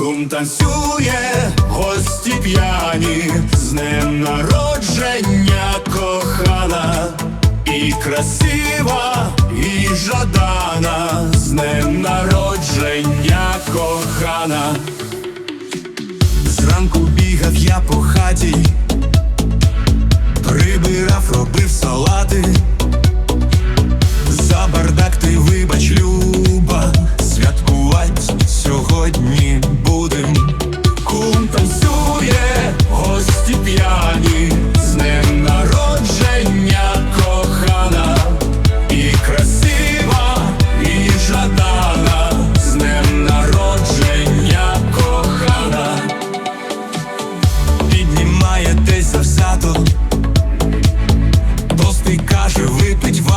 Кум танцює, гості п'яні, з днем народження кохана, і красива, і жадана, з днем народження кохана. Зранку бігав я по хаті, З днем народження кохана, і красива, і жадана, з днем народження кохана, піднімаєтесь завзято, Тости каже, випить.